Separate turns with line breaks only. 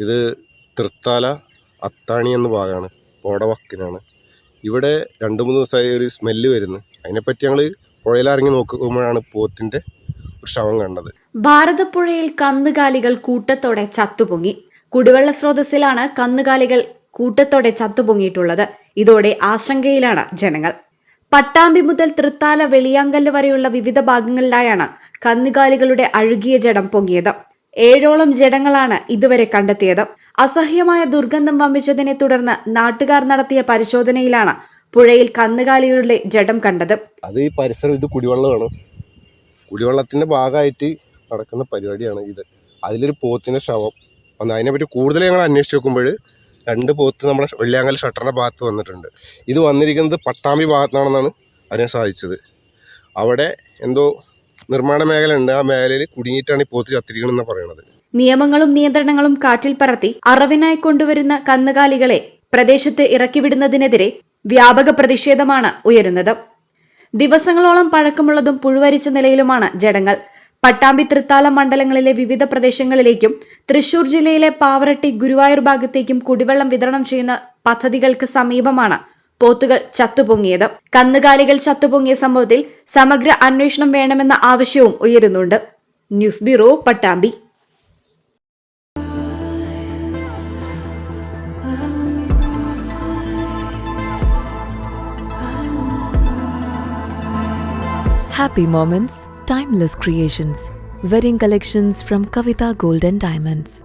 ഇത് തൃത്താല അത്താണി എന്ന ഭാഗമാണ് പോടവക്കിനാണ്. ഇവിടെ രണ്ട് മൂന്ന് ദിവസമായി ഒരു സ്മെല്ല് വരുന്നു. അതിനെപ്പറ്റി ഞങ്ങൾ പുഴയിലിറങ്ങി നോക്കുമ്പോഴാണ് പോത്തിന്റെ ഒരു ശവം കണ്ടത്.
ഭാരതപ്പുഴയിൽ കന്നുകാലികൾ കൂട്ടത്തോടെ ചത്തുപൊങ്ങി. കുടിവെള്ള സ്രോതസ്സിലാണ് കന്നുകാലികൾ കൂട്ടത്തോടെ ചത്തുപൊങ്ങിയിട്ടുള്ളത്. ഇതോടെ ആശങ്കയിലാണ് ജനങ്ങൾ. പട്ടാമ്പി മുതൽ തൃത്താല വെളിയാങ്കല്ല് വരെയുള്ള വിവിധ ഭാഗങ്ങളിലായാണ് കന്നുകാലികളുടെ അഴുകിയ ജഡം പൊങ്ങിയത്. ഏഴോളം ജഡങ്ങളാണ് ഇതുവരെ കണ്ടെത്തിയത്. അസഹ്യമായ ദുർഗന്ധം വമിച്ചതിനെ തുടർന്ന് നാട്ടുകാർ നടത്തിയ പരിശോധനയിലാണ് പുഴയിൽ കന്നുകാലികളുടെ ജഡം കണ്ടത്.
അത് ഈ പരിസരം ഇത് കുടിവെള്ളമാണ്. കുടിവെള്ളത്തിന്റെ ഭാഗമായിട്ട് നടക്കുന്ന പരിപാടിയാണ് ഇത്. അതിലൊരു പോത്തിന്റെ ശവം. വന്ന് അതിനെപ്പറ്റി കൂടുതൽ ഞങ്ങൾ അന്വേഷിച്ച് നോക്കുമ്പോൾ രണ്ട് പോത്ത് നമ്മുടെ വെള്ളിയാങ്കൽ ഷട്ടറിന്റെ ഭാഗത്ത് വന്നിട്ടുണ്ട്. ഇത് വന്നിരിക്കുന്നത് പട്ടാമ്പി ഭാഗത്താണെന്നാണ് അറിയാൻ സാധിച്ചത്. അവിടെ എന്തോ നിർമ്മാണ ഉണ്ട് ആ മേഖലയിൽ കുടുങ്ങിയിട്ടാണ് ഈ പോത്ത് ചത്തിരിക്കണമെന്നാണ് പറയുന്നത്
നിയമങ്ങളും നിയന്ത്രണങ്ങളും കാറ്റിൽ പറത്തി അറവിനായി കൊണ്ടുവരുന്ന കന്നുകാലികളെ പ്രദേശത്ത് ഇറക്കിവിടുന്നതിനെതിരെ വ്യാപക പ്രതിഷേധമാണ് ഉയരുന്നത്. ദിവസങ്ങളോളം പഴക്കമുള്ളതും പുഴുവരിച്ച നിലയിലുമാണ് ജഡങ്ങൾ. പട്ടാമ്പി തൃത്താല മണ്ഡലങ്ങളിലെ വിവിധ പ്രദേശങ്ങളിലേക്കും തൃശൂർ ജില്ലയിലെ പാവറട്ടി ഗുരുവായൂർ ഭാഗത്തേക്കും കുടിവെള്ളം വിതരണം ചെയ്യുന്ന പദ്ധതികൾക്ക് സമീപമാണ് പോത്തുകൾ ചത്തുപൊങ്ങിയത് കന്നുകാലികൾ ചത്തുപൊങ്ങിയ സംഭവത്തിൽ സമഗ്ര അന്വേഷണം വേണമെന്ന ആവശ്യവും ഉയരുന്നുണ്ട് news bureau Pattambi
Happy moments, timeless creations. Wedding collections from Kavita Gold and Diamonds.